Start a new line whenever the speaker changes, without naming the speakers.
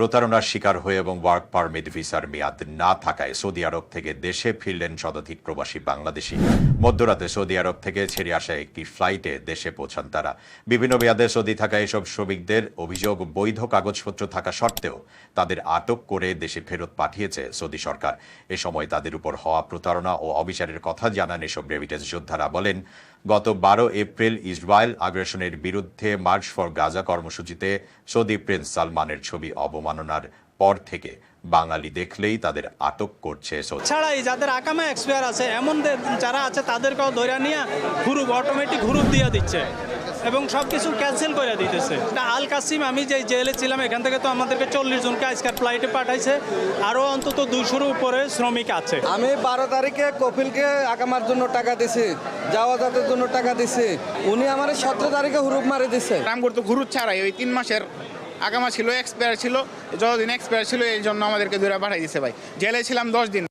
প্রতারণার শিকার হয়ে এবং ওয়ার্ক পারমিট ভিসার মেয়াদ না থাকায় সৌদি আরব থেকে দেশে ফিরলেন শতাধিক প্রবাসী বাংলাদেশি। মধ্যরাতে সৌদি আরব থেকে ছেড়ে আসা একটি ফ্লাইটে দেশে পৌঁছান তারা। বিভিন্ন মেয়াদে সৌদি থাকা এসব শ্রমিকদের অভিযোগ বৈধ কাগজপত্র থাকা সত্ত্বেও তাদের আটক করে দেশে ফেরত পাঠিয়েছে সৌদি সরকার। এ সময় তাদের উপর হওয়া প্রতারণা ও অবিচারের কথা জানান এসব রেমিটেন্স যোদ্ধারা। বলেন গত বারো এপ্রিল ইসরায়েল আগ্রাসনের বিরুদ্ধে মার্চ ফর গাজা কর্মসূচিতে সৌদি প্রিন্স সালমানের ছবি অবমাননার পর থেকে বাঙালি দেখলেই তাদের আটক করছে
ছাড়াই যাদের আকামে এক্সপায়ার আছে এমন যারা আছে তাদেরকেও ধরে নিয়ে হুরুপ অটোমেটিক হুরুপ দিয়ে দিচ্ছে এবং সব কিছু ক্যান্সেল করে দিতেছে। আল কাসিম আমি যে জেলে ছিলাম এখান থেকে তো আমাদেরকে চল্লিশ জনকে আজকাল ফ্লাইটে পাঠাইছে। আরও অন্তত দুশোর উপরে শ্রমিক আছে।
আমি বারো তারিখে কপিলকে আকামার জন্য টাকা দিছি। যাওয়া যাতের জন্য টাকা দিছে। উনি আমার সতেরো তারিখে হুরুপ মারে দিছে।
রামগড় তো হুরুপ ছাড়াই, ওই তিন মাসের আগামা ছিল এক্সপায়ার ছিল, যতদিন এক্সপায়ার ছিল, এই জন্য আমাদেরকে দূরে পাঠাই দিছে ভাই। জেলে ছিলাম দশ দিন।